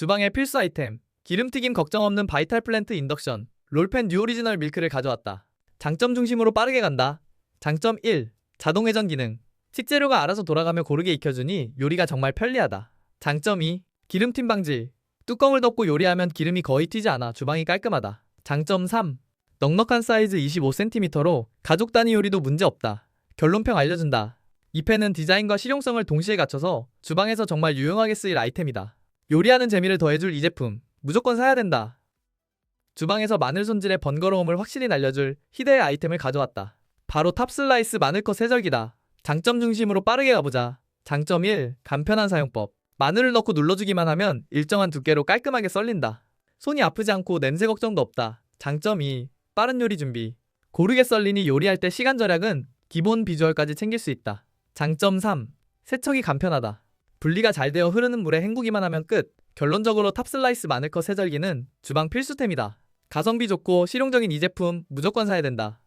주방의 필수 아이템. 기름튀김 걱정 없는 바이탈 플랜트 인덕션. 롤펜 뉴 오리지널 밀크를 가져왔다. 장점 중심으로 빠르게 간다. 장점 1. 자동 회전 기능. 식재료가 알아서 돌아가며 고르게 익혀주니 요리가 정말 편리하다. 장점 2. 기름튄 방지. 뚜껑을 덮고 요리하면 기름이 거의 튀지 않아 주방이 깔끔하다. 장점 3. 넉넉한 사이즈 25cm로 가족 단위 요리도 문제 없다. 결론평 알려준다. 이 펜은 디자인과 실용성을 동시에 갖춰서 주방에서 정말 유용하게 쓰일 아이템이다. 요리하는 재미를 더해줄 이 제품 무조건 사야 된다. 주방에서 마늘 손질의 번거로움을 확실히 날려줄 희대의 아이템을 가져왔다. 바로 탑슬라이스 마늘컷 세절기다. 장점 중심으로 빠르게 가보자. 장점 1. 간편한 사용법. 마늘을 넣고 눌러주기만 하면 일정한 두께로 깔끔하게 썰린다. 손이 아프지 않고 냄새 걱정도 없다. 장점 2. 빠른 요리 준비. 고르게 썰리니 요리할 때 시간 절약은 기본 비주얼까지 챙길 수 있다. 장점 3. 세척이 간편하다. 분리가 잘 되어 흐르는 물에 헹구기만 하면 끝. 결론적으로 탑슬라이스 마늘컷 세절기는 주방 필수템이다. 가성비 좋고 실용적인 이 제품 무조건 사야 된다.